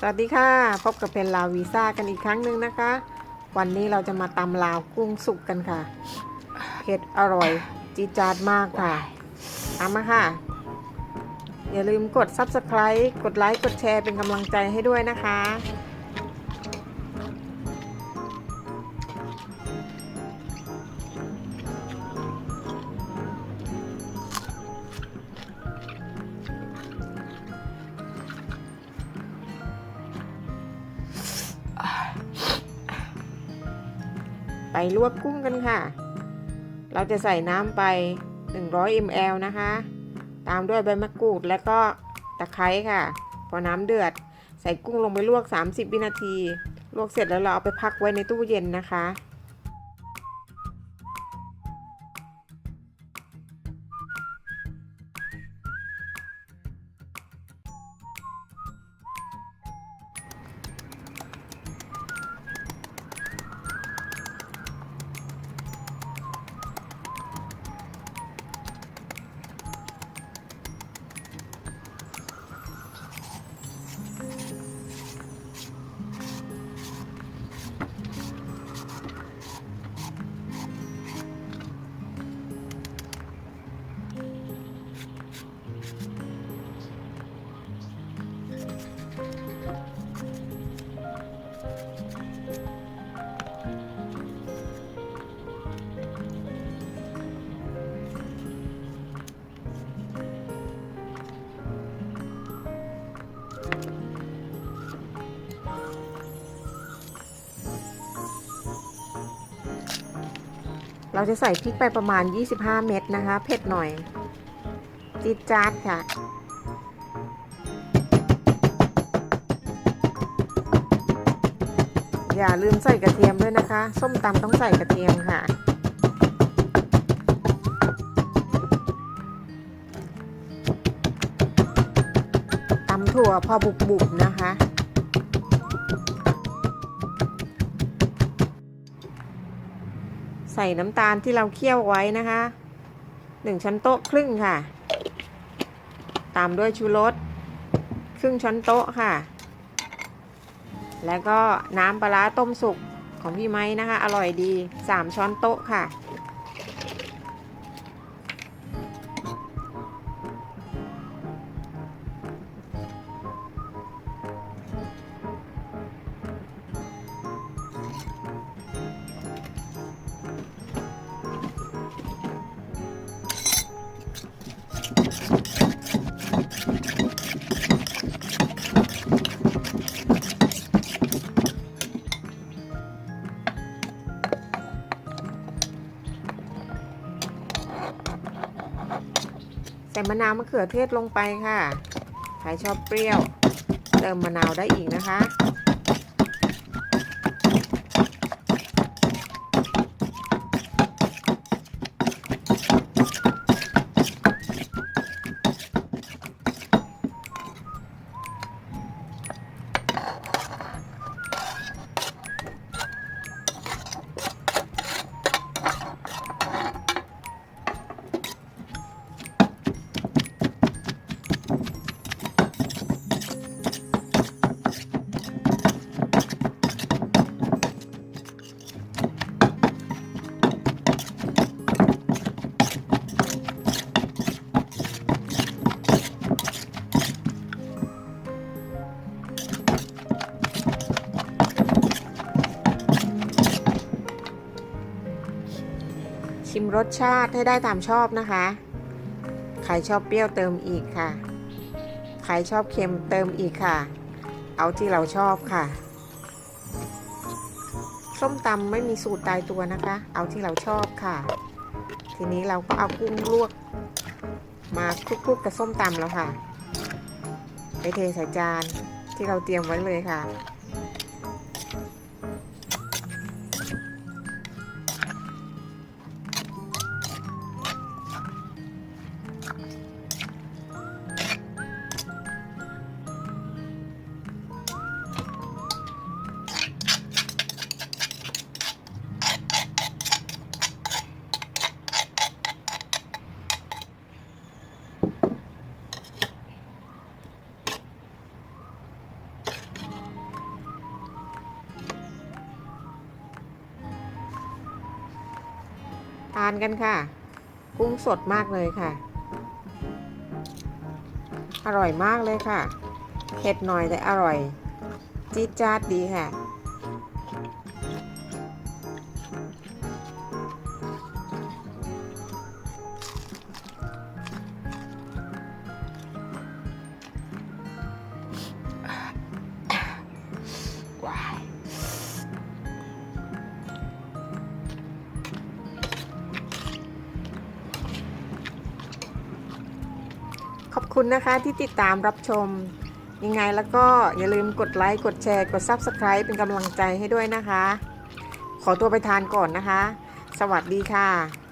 สวัสดีค่ะ พบกับเพนลาววีซ่ากันอีกครั้งหนึ่งนะคะ วันนี้เราจะมาตำลาวกุ้งสุกกันค่ะเผ็ดอร่อยจีจาดมากค่ะตามมาค่ะ อย่าลืมกด Subscribe กดไลค์กดแชร์เป็นกำลังใจให้ด้วยนะคะ ไปลวกกุ้งกันค่ะ เราจะใส่น้ำไป 100 ml นะคะ ตามด้วยใบมะกรูดและก็ตะไคร้ค่ะ พอน้ำเดือด ใส่กุ้งลงไปลวก 30 วินาที ลวกเสร็จแล้วเราเอาไปพักไว้ในตู้เย็นนะคะ เราจะใส่พริกไปประมาณ 25 เม็ดนะคะ เผ็ดหน่อยจิดจาดค่ะ อย่าลืมใส่กระเทียมด้วยนะคะ ส้มตำต้องใส่กระเทียมค่ะ ตำถั่วพอบุบๆนะคะ ใส่น้ำตาลที่เราเคี่ยวไว้นะคะหนึ่งช้อนโต๊ะครึ่งค่ะ ตามด้วยชูรสครึ่งช้อนโต๊ะค่ะ แล้วก็น้ำปลาร้าต้มสุกของพี่ไม้นะคะ อร่อยดี 3 ช้อนโต๊ะค่ะ ใส่มะนาวมะเขือเทศลงไปค่ะ ใครชอบเปรี้ยว เติมมะนาวได้อีกนะคะ ชิมรสชาติให้ได้ตามชอบนะคะ ใครชอบเปรี้ยวเติมอีกค่ะ ใครชอบเค็มเติมอีกค่ะ เอาที่เราชอบค่ะ ส้มตำไม่มีสูตรตายตัวนะคะ เอาที่เราชอบค่ะ ทีนี้เราก็เอากุ้งลวก มาคลุกๆกับส้มตำแล้วค่ะ ไปเทใส่จานที่เราเตรียมไว้เลยค่ะ ทานกันค่ะ กุ้งสดมากเลยค่ะ อร่อยมากเลยค่ะ เผ็ดหน่อยแต่อร่อย จี๊ดจ๊าดดีค่ะ คุณนะคะที่ติดตามรับชม ยังไงแล้วก็อย่าลืมกดไลค์ กดแชร์ กด Subscribe เป็นกำลังใจให้ด้วยนะคะ ขอตัวไปทานก่อนนะคะ สวัสดีค่ะ